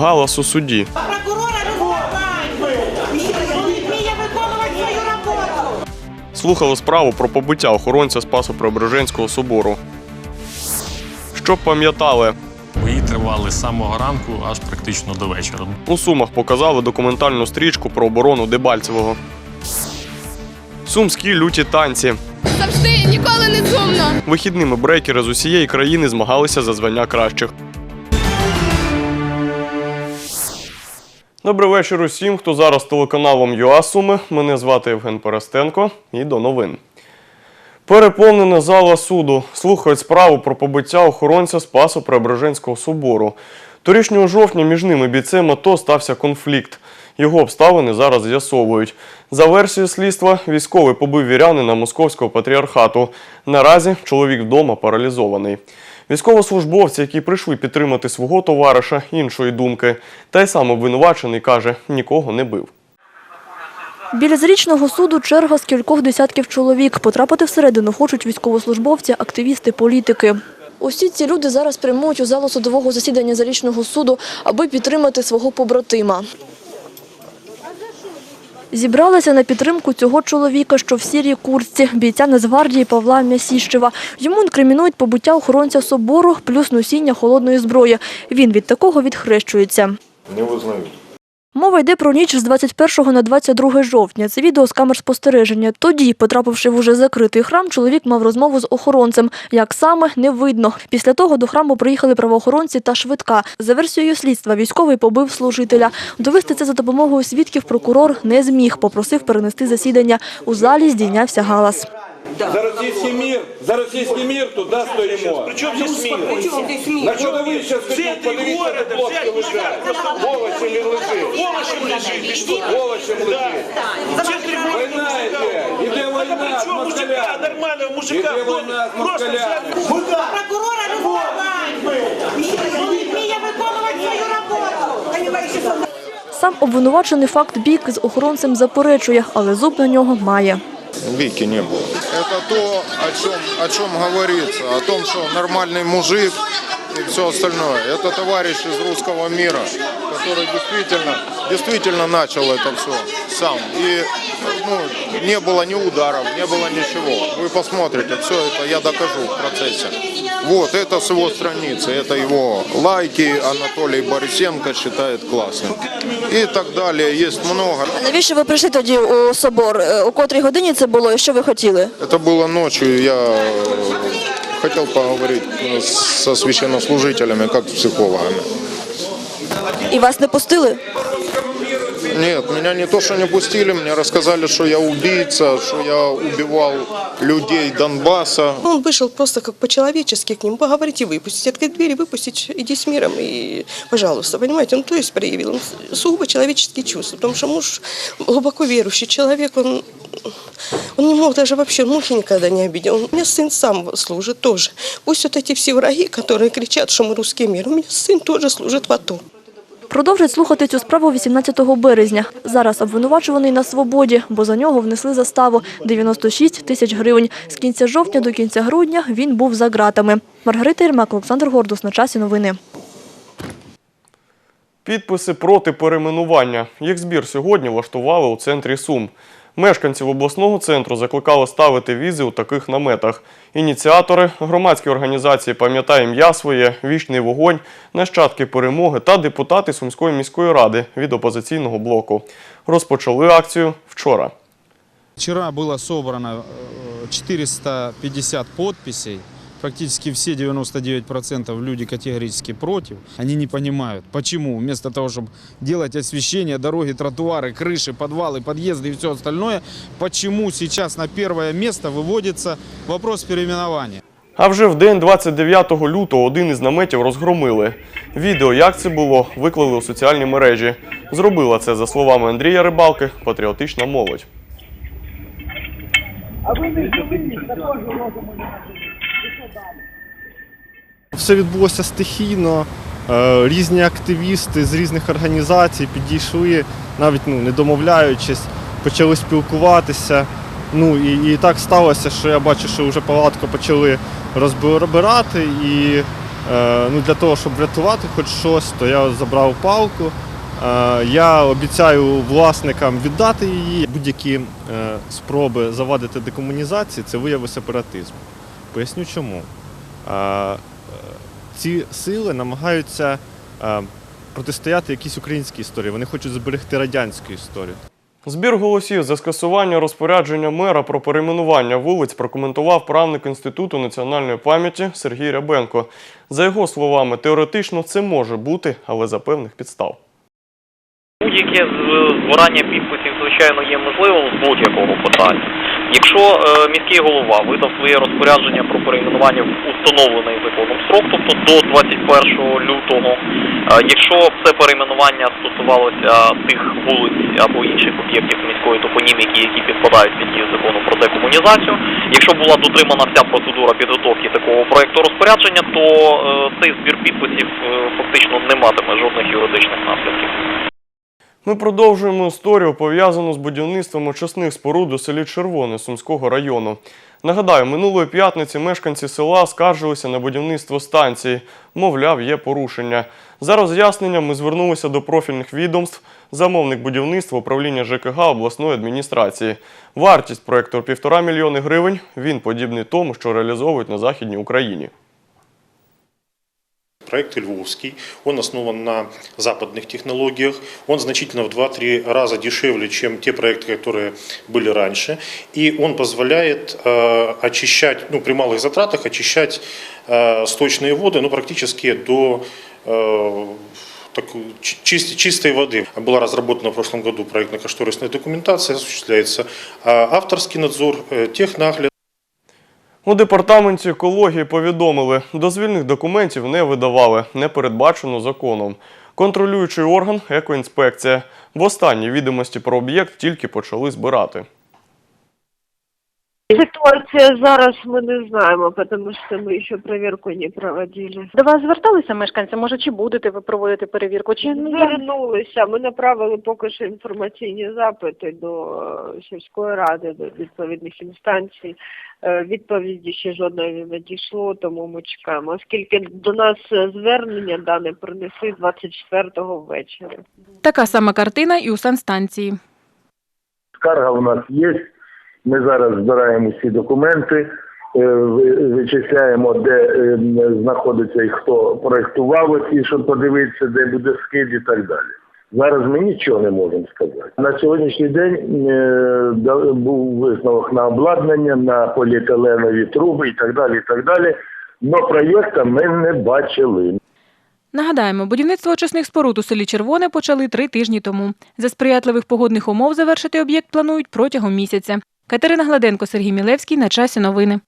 галас у суді. Прокурора! Вміє виконувати свою роботу! Слухали справу про побиття охоронця Спасо Преображенського собору. Щоб пам'ятали, Бої тривали з самого ранку аж практично до вечора. у Сумах показали документальну стрічку про оборону Дебальцевого. Сумські люті танці. Завжди ніколи не сумно. Вихідними брейкери з усієї країни змагалися за звання кращих. Добрий вечір усім, хто зараз телеканалом ЮА Суми. Мене звати Євген Перестенко і до новин. Переповнена зала суду слухають справу про побиття охоронця Спасо Преображенського собору. Торішнього жовтня між ними бійцем АТО стався конфлікт. Його обставини зараз з'ясовують. За версією слідства, військовий побив вірянина московського патріархату. Наразі чоловік вдома паралізований. Військовослужбовці, які прийшли підтримати свого товариша іншої думки, та й сам обвинувачений каже, нікого не бив. Біля зарічного суду черга з кількох десятків чоловік. Потрапити всередину хочуть військовослужбовці, активісти, політики. Усі ці люди зараз прямують у залу судового засідання зарічного суду, аби підтримати свого побратима. Зібралися на підтримку цього чоловіка, що в сірій куртці, бійця Нацгвардії Павла Мясіщева. Йому інкримінують побуття охоронця собору плюс носіння холодної зброї. Він від такого відхрещується. Не визнаю. Мова йде про ніч з 21 на 22 жовтня. Це відео з камер спостереження. Тоді, потрапивши в уже закритий храм, чоловік мав розмову з охоронцем. Як саме, не видно. Після того до храму приїхали правоохоронці та швидка. За версією слідства, військовий побив служителя. Довести це за допомогою свідків прокурор не зміг. Попросив перенести засідання. У залі здійнявся галас. За російський мір, за російський мір туди стоїмо. Причем здесь мир? На що ви ще скажіть, подивіться, де хлопці лежать. Овочем він лежить. Овощем лежит, ты что? Овочем лежить. В центре Війна йде, іде війна з Причем мужика, москалями. нормального мужика Іде в війна з просто москалями. Прокурора! Він вміє виконувати свою роботу! Сам обвинувачений факт бійки з охоронцем заперечує, але зуб на нього має. Вики не было. Это то, о чем, о чем говорится, о том, что нормальный мужик и все остальное. Это товарищ из русского мира, который действительно, действительно начал это все сам. И ну, не было ни ударов, не было ничего. Вы посмотрите, все это я докажу в процессе. Вот, это с его страницы, это его лайки, Анатолий Борисенко считает классным. И так далее, есть много. Навіщо ви прийшли тоді у собор? Е, У котрій годині це було і що ви хотіли? Это было ночью, я э, хотел поговорить э, со священнослужителями, как с психологами. І вас не пустили? Нет, меня не то, что не пустили, мне рассказали, что я убийца, что я убивал людей Донбасса. Он вышел просто как по-человечески к нему поговорить и выпустить, открыть дверь и выпустить, иди с миром и, пожалуйста, понимаете, он то есть проявил сугубо человеческие чувства, потому что муж глубоко верующий человек, он, он не мог даже вообще мухи никогда не обидел. Он- У меня сын сам служит тоже. Пусть вот эти все враги, которые кричат, что мы русский мир, у меня сын тоже служит в АТО. Продовжать слухати цю справу 18 березня. Зараз обвинувачуваний на свободі, бо за нього внесли заставу – 96 тисяч гривень. З кінця жовтня до кінця грудня він був за ґратами. Маргарита Єрмак, Олександр Гордус. На часі новини. Підписи проти перейменування. Їх збір сьогодні влаштували у центрі Сум. Мешканців обласного центру закликали ставити візи у таких наметах. Ініціатори громадські організації «Пам'ятай ім'я своє», «Вічний вогонь», нащадки перемоги та депутати Сумської міської ради від опозиційного блоку. Розпочали акцію вчора. Вчора було зібрано э, 450 подписей. Практически все 99% люди категорически против. Они не понимают, почему вместо того, чтобы делать освещение, дороги, тротуары, крыши, подвалы, подъезды и все остальное, почему сейчас на первое место выводится вопрос переименования. А вже в день 29 лютого один із наметів розгромили. Відео, як це було, виклали у соціальні мережі. Зробила це, за словами Андрія Рибалки, патріотична молодь. Все відбулося стихійно. Е, Різні активісти з різних організацій підійшли, навіть ну, не домовляючись, почали спілкуватися. Ну і, і так сталося, що я бачу, що вже палатку почали розбирати, і е, ну, для того, щоб врятувати хоч щось, то я забрав палку. Е, Я обіцяю власникам віддати її. Будь-які спроби завадити декомунізації це вияви сепаратизму. Поясню чому. Е, е, Ці сили намагаються е, протистояти якійсь українській історії. Вони хочуть зберегти радянську історію. Збір голосів за скасування розпорядження мера про перейменування вулиць прокоментував правник Інституту національної пам'яті Сергій Рябенко. За його словами, теоретично це може бути, але за певних підстав. Будь-яке збирання підписів, звичайно, є можливим з будь-якого питання. Якщо е, міський голова видав своє розпорядження про перейменування в установлений законом срок, тобто до 21 лютого, е, якщо це перейменування стосувалося тих вулиць або інших об'єктів міської топоніміки, які підпадають під дію закону про декомунізацію, якщо була дотримана вся процедура підготовки такого проекту розпорядження, то е, цей збір підписів фактично не матиме жодних юридичних наслідків. Ми продовжуємо історію, пов'язану з будівництвом очисних споруд у селі Червоне Сумського району. Нагадаю, минулої п'ятниці мешканці села скаржилися на будівництво станції. Мовляв, є порушення. За роз'ясненням ми звернулися до профільних відомств. Замовник будівництва управління ЖКГ обласної адміністрації. Вартість проекту півтора мільйони гривень. Він подібний тому, що реалізовують на Західній Україні. Проект Львовский, он основан на западных технологиях, он значительно в 2-3 раза дешевле, чем те проекты, которые были раньше, и он позволяет э, очищать, ну, при малых затратах, очищать э, сточные воды, ну, практически до э, такой чи- чис- чистой воды. Была разработана в прошлом году проектно-кошторисная документация, осуществляется э, авторский надзор, э, технагляд, У департаменті екології повідомили, дозвільних документів не видавали, не передбачено законом. Контролюючий орган екоінспекція. В останні відомості про об'єкт тільки почали збирати. Ситуація зараз ми не знаємо, тому що ми ще перевірку не проводили. До вас зверталися мешканці? Може, чи будете ви проводити перевірку? Чи ну, Звернулися, ми направили поки що інформаційні запити до е, сільської ради, до відповідних інстанцій. Е, Відповіді ще жодної не надійшло, тому ми чекаємо. Оскільки до нас е, звернення дане принесли 24-го ввечері. така сама картина і у санстанції. Скарга у нас є. Ми зараз збираємо всі документи, е, вичисляємо, де е, знаходиться і хто проєктував оці, щоб подивитися, де буде скид і так далі. Зараз ми нічого не можемо сказати. На сьогоднішній день е, був висновок на обладнання, на поліетиленові труби і так далі. і так далі. Но проєкта ми не бачили. Нагадаємо, будівництво очисних споруд у селі Червоне почали три тижні тому. За сприятливих погодних умов завершити об'єкт планують протягом місяця. Катерина Гладенко, Сергій Мілевський. На часі новини.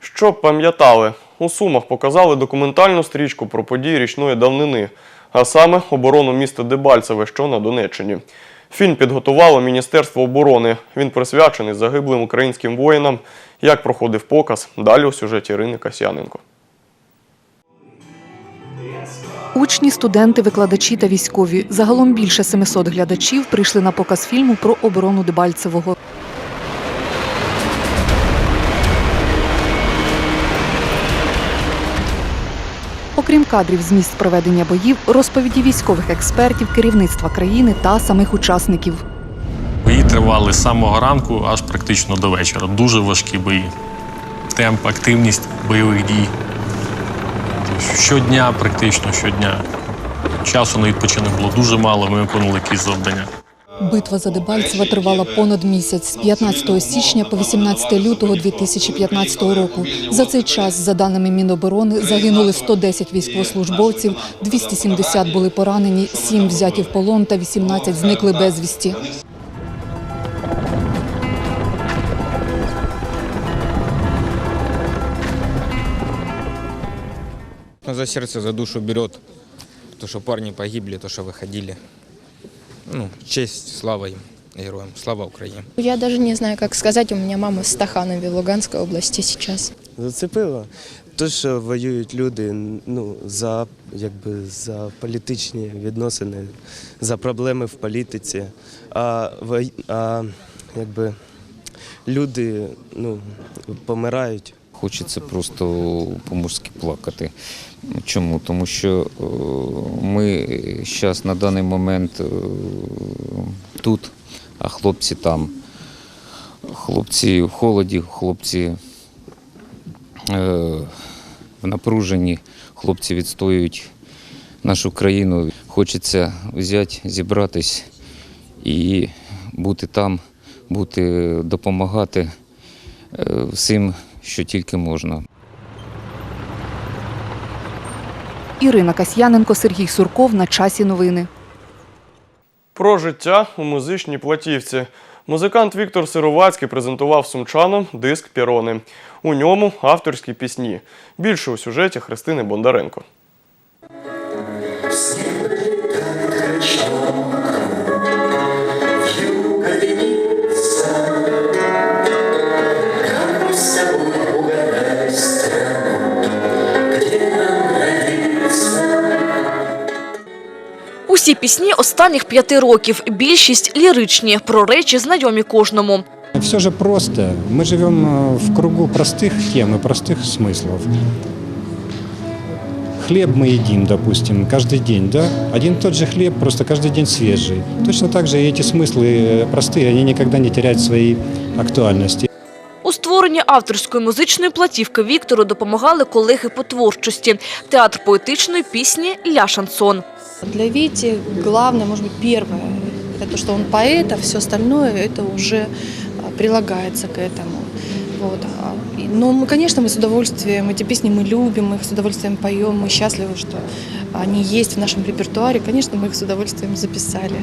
Щоб пам'ятали, у Сумах показали документальну стрічку про події річної давнини, а саме оборону міста Дебальцеве, що на Донеччині. Фільм підготувало Міністерство оборони. Він присвячений загиблим українським воїнам. Як проходив показ, далі у сюжеті Ірини Касяненко. Учні, студенти, викладачі та військові. Загалом більше 700 глядачів прийшли на показ фільму про оборону Дебальцевого. Окрім кадрів з місць проведення боїв, розповіді військових експертів, керівництва країни та самих учасників. Бої тривали з самого ранку аж практично до вечора. Дуже важкі бої. Темп, активність бойових дій. Щодня, практично щодня. Часу на відпочинок було дуже мало, ми виконували якісь завдання. Битва за Дебальцево тривала понад місяць з 15 січня по 18 лютого 2015 року. За цей час, за даними Міноборони, загинули 110 військовослужбовців, 270 були поранені, 7 взяті в полон та 18 зникли безвісті. За сердце, за душу берет. То, что парни погибли, то, что выходили. Ну, честь, слава им, героям. Слава Украине. Я даже не знаю, как сказать. У меня мама в Стаханове, в Луганской области сейчас. Зацепило те, що воюють люди ну, за, якби, за політичні відносини, за проблеми в політиці. А, а якби, люди ну, помирають Хочеться просто по-мужськи плакати. Чому? Тому що е, ми зараз на даний момент е, тут, а хлопці там. Хлопці в холоді, хлопці е, в напруженні, хлопці відстоюють нашу країну. Хочеться взяти, зібратись і бути там, бути, допомагати всім, що тільки можна. Ірина Касьяненко, Сергій Сурков. На часі новини. Про життя у музичній платівці. Музикант Віктор Сировацький презентував сумчанам диск Пірони. У ньому авторські пісні. Більше у сюжеті Христини Бондаренко. Усі пісні останніх п'яти років, більшість ліричні, про речі знайомі кожному. Все же просто. Мы живем э, в кругу простых тем и простых смыслов. Хлеб мы едим, допустим, каждый день, да? Один и тот же хлеб, просто каждый день свежий. Точно так же и эти смыслы э, простые, они никогда не теряют своей актуальности. У створенні авторської музичної платівки Віктору допомагали колеги по творчості. Театр поетичної пісні «Ля Шансон». Для Вити главное, может быть, первое, это то, что он поэт, а все остальное это уже а, прилагается к этому. Вот. А, и- Но, мы, конечно, мы с удовольствием, эти песни мы любим, мы их с удовольствием поем, мы счастливы, что они есть в нашем репертуаре. Конечно, мы их с удовольствием записали.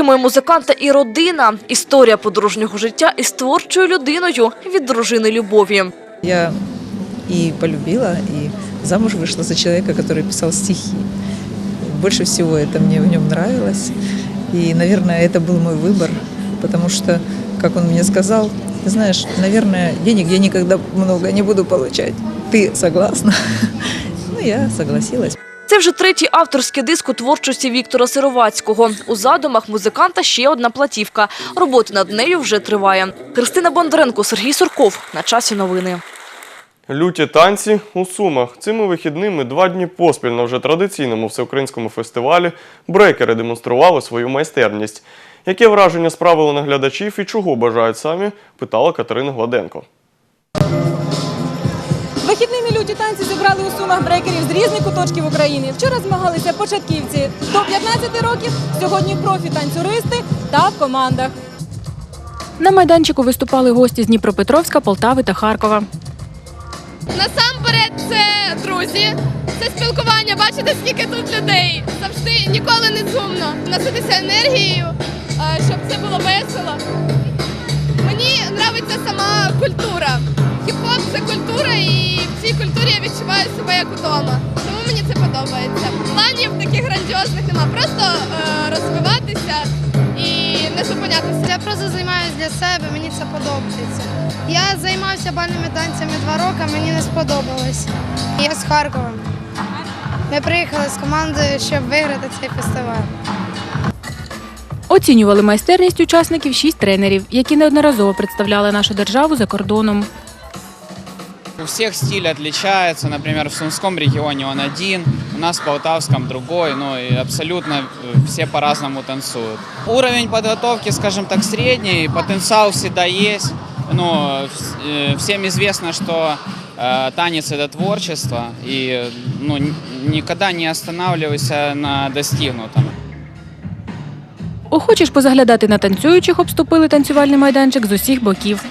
Підтримує музиканта і родина. Історія подружнього життя із творчою людиною від дружини Любові. Я и полюбила, и замуж вышла за человека, который писал стихи. Больше всего это мне в нем нравилось. И, наверное, это был мой выбор, потому что, как он мне сказал, ты знаешь, наверное, денег я никогда много не буду получать. Ты согласна? Ну, я согласилась. Це вже третій авторський диск у творчості Віктора Сировацького. У задумах музиканта ще одна платівка. Робота над нею вже триває. Христина Бондаренко, Сергій Сурков. На часі новини. Люті танці у Сумах. Цими вихідними два дні поспіль на вже традиційному всеукраїнському фестивалі брейкери демонстрували свою майстерність. Яке враження справили на глядачів і чого бажають самі, питала Катерина Гладенко. Вихідними люті танці зібрали у сумах брейкерів з різних куточків України. Вчора змагалися початківці до 15 років, сьогодні профі-танцюристи та в командах. На майданчику виступали гості з Дніпропетровська, Полтави та Харкова. Насамперед, це друзі, це спілкування. Бачите, скільки тут людей. Завжди ніколи не сумно. Наситися енергією, е, щоб це було весело. Мені подобається сама культура. Відчуваю себе як вдома. Тому мені це подобається. Планів таких грандіозних нема. Просто е, розвиватися і не зупинятися. Я просто займаюся для себе, мені це подобається. Я займався бальними танцями два роки, мені не сподобалось. Я з Харкова. Ми приїхали з командою, щоб виграти цей фестиваль. Оцінювали майстерність учасників шість тренерів, які неодноразово представляли нашу державу за кордоном. У всех стиль отличается, например, в Сумском регионе он один, у нас в Полтавском другой, ну и абсолютно э, все по-разному танцуют. Уровень подготовки, скажем так, средний, потенциал всегда есть. Ну, вс- э, всем известно, что э, танец это творчество, и ну, н- никогда не останавливайся на достигнутом. Охочі ж позаглядати на танцюючих обступили танцювальний майданчик з усіх боків.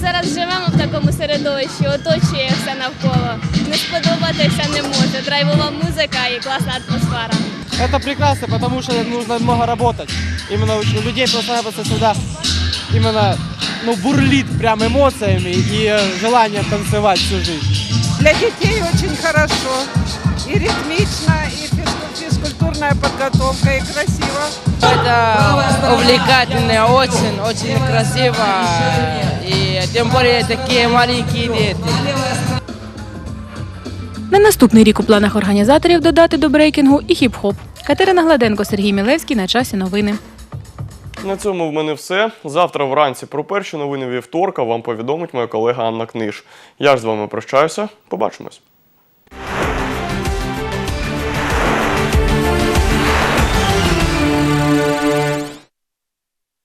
Ми зараз живемо в такому середовищі, оточує все навколо. Не сподобатися не може. Драйвова музика і класна атмосфера. Это прекрасно, потому что нужно много работать. Именно у людей просто-напросто всегда именно ну, бурлит прям эмоциями и э, желанием танцевать всю жизнь. Для детей очень хорошо. И ритмично, и физкультурная подготовка, и красиво. Это увлекательно, очень, очень красиво. И тем более такие маленькие дети. На наступний рік у планах організаторів додати до брейкінгу і хіп-хоп. Катерина Гладенко, Сергій Мілевський. На часі новини. На цьому в мене все. Завтра вранці про перші новини вівторка вам повідомить моя колега Анна Книж. Я ж з вами прощаюся. Побачимось.